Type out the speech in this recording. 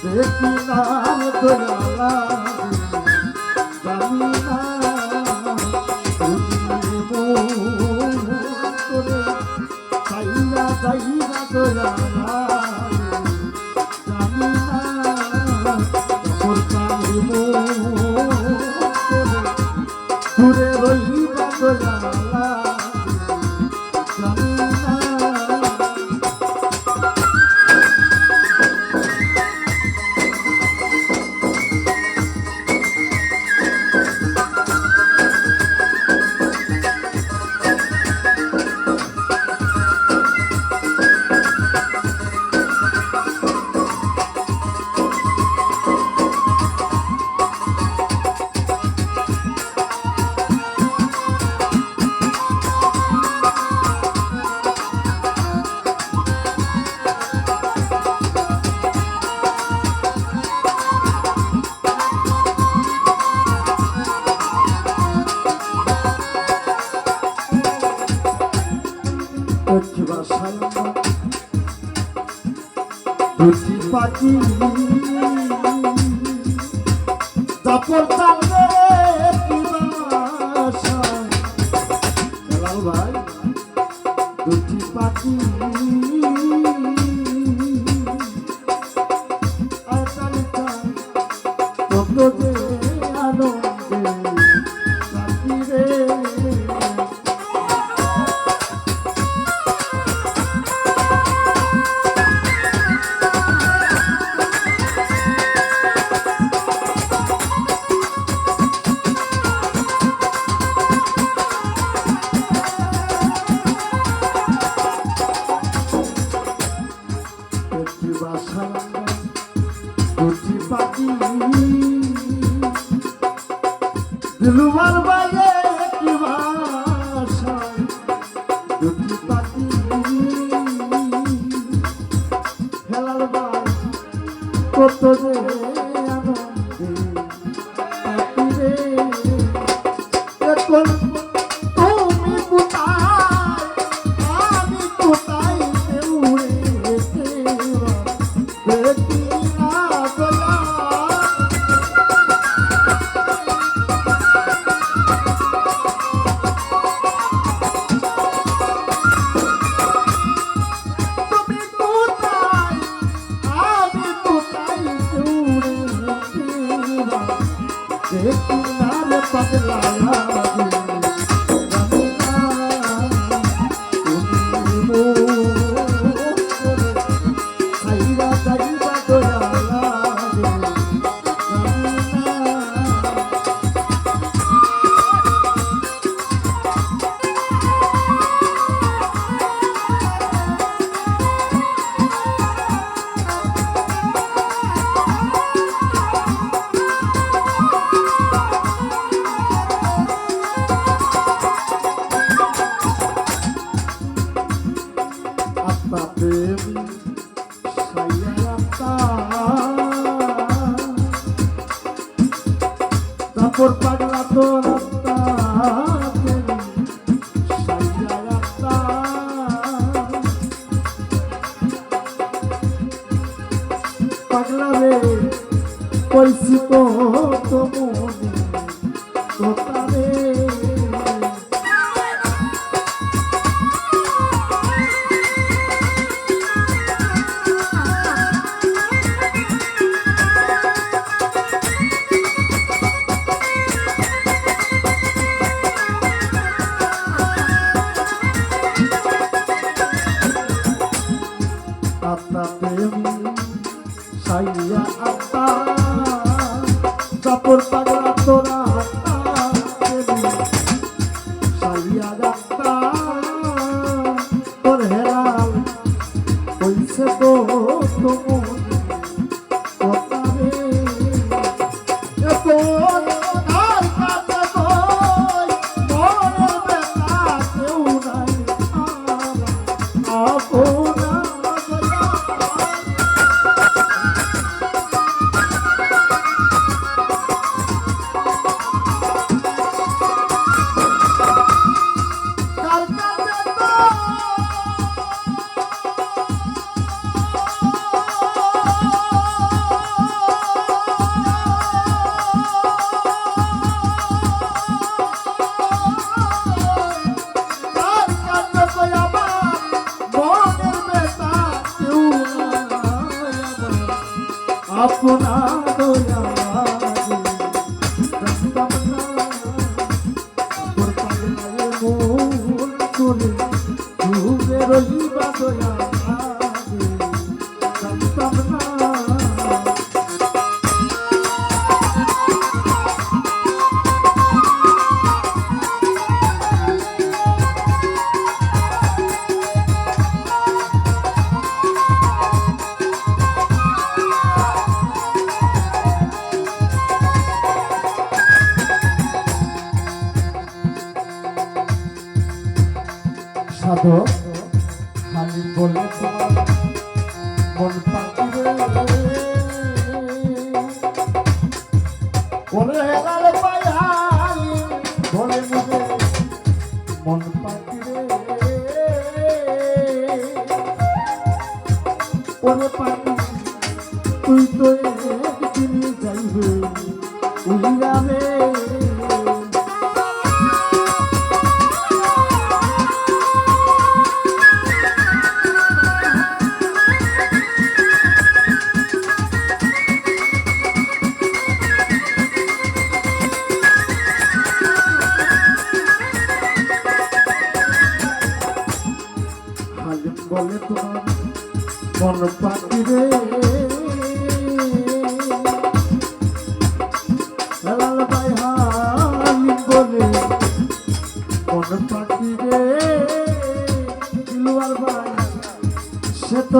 Let me not go oh. রুটি পাখি। তারপর তাহলে লাল ভাই রুটি পাখি। কুচি পাখি। দিলুমার বাইরে কি ভাষা। কুচি পাখি। কত পাগলারে কইছি তো তোমার কাপড় পাড়ে। আপনা দয়া রইবা দয়া জানতাম না খালি বলে মন পাখিরে বলে হেলাল পাইহাই বলে মুখে মন পাখিরে ওরে পাখি তুই তো একদিন যাইবে উড়াবে হাজুন বলে তোমার মন পাখি রে। লাল ভাই হালিম বলে মন পাখি রে। দিলুয়ার ভাই, সে তো